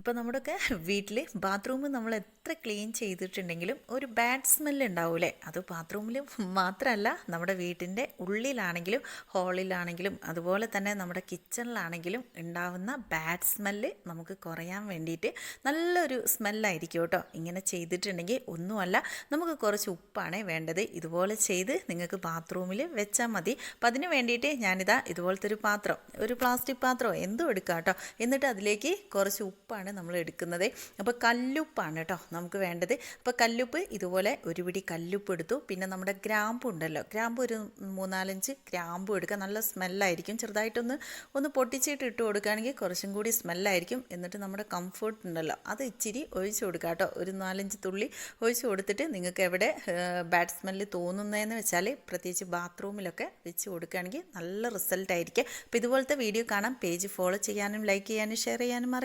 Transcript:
ഇപ്പോൾ നമ്മുടെയൊക്കെ വീട്ടിൽ ബാത്റൂം നമ്മൾ എത്ര ക്ലീൻ ചെയ്തിട്ടുണ്ടെങ്കിലും ഒരു ബാഡ് സ്മെല്ല് ഉണ്ടാവൂലേ അത് ബാത്റൂമിൽ മാത്രമല്ല നമ്മുടെ വീട്ടിന്റെ ഉള്ളിലാണെങ്കിലും ഹാളിലാണെങ്കിലും അതുപോലെ തന്നെ നമ്മുടെ കിച്ചണിലാണെങ്കിലും ഉണ്ടാവുന്ന ബാഡ് സ്മെല്ല് നമുക്ക് കുറയാൻ വേണ്ടിയിട്ട് നല്ലൊരു സ്മെല്ലായിരിക്കും കേട്ടോ. ഇങ്ങനെ ചെയ്തിട്ടുണ്ടെങ്കിൽ ഒന്നുമല്ല നമുക്ക് കുറച്ച് ഉപ്പാണ് വേണ്ടത്. ഇതുപോലെ ചെയ്ത് നിങ്ങൾക്ക് ബാത്റൂമിൽ വെച്ചാൽ മതി. അപ്പം അതിന് വേണ്ടിയിട്ട് ഞാനിതാ ഇതുപോലത്തെ ഒരു പാത്രം ഒരു പ്ലാസ്റ്റിക് പാത്രമോ എന്തും എടുക്കാം കേട്ടോ. എന്നിട്ട് അതിലേക്ക് കുറച്ച് ഉപ്പാണ് നമ്മൾ എടുക്കുന്നത്. അപ്പോൾ കല്ലുപ്പാണ് കേട്ടോ നമുക്ക് വേണ്ടത്. അപ്പോൾ കല്ലുപ്പ് ഇതുപോലെ ഒരു പിടി കല്ലുപ്പ് എടുത്തു. പിന്നെ നമ്മുടെ ഗ്രാമ്പു ഉണ്ടല്ലോ. ഗ്രാമ്പു ഒരു മൂന്നാലഞ്ച് ഗ്രാമ്പു എടുക്കുക. നല്ല സ്മെല്ലായിരിക്കും. ചെറുതായിട്ടൊന്ന് ഒന്ന് പൊട്ടിച്ചിട്ട് ഇട്ട് കൊടുക്കുകയാണെങ്കിൽ കുറച്ചും കൂടി സ്മെല്ലായിരിക്കും. എന്നിട്ട് നമ്മുടെ കംഫർട്ട് ഉണ്ടല്ലോ. അത് ഇച്ചിരി ഒഴിച്ചു കൊടുക്കുക കേട്ടോ. ഒരു നാലഞ്ച് തുള്ളി ഒഴിച്ചു കൊടുത്തിട്ട് നിങ്ങൾക്ക് എവിടെ ബാഡ് സ്മെല്ല് തോന്നുന്നതെന്ന് വെച്ചാൽ പ്രത്യേകിച്ച് ബാത്റൂമിലൊക്കെ വെച്ച് കൊടുക്കുകയാണെങ്കിൽ നല്ല റിസൾട്ട് ആയിരിക്കും. അപ്പോൾ ഇതുപോലത്തെ വീഡിയോ കാണാം. പേജ് ഫോളോ ചെയ്യാനും ലൈക്ക് ചെയ്യാനും ഷെയർ ചെയ്യാനും മറ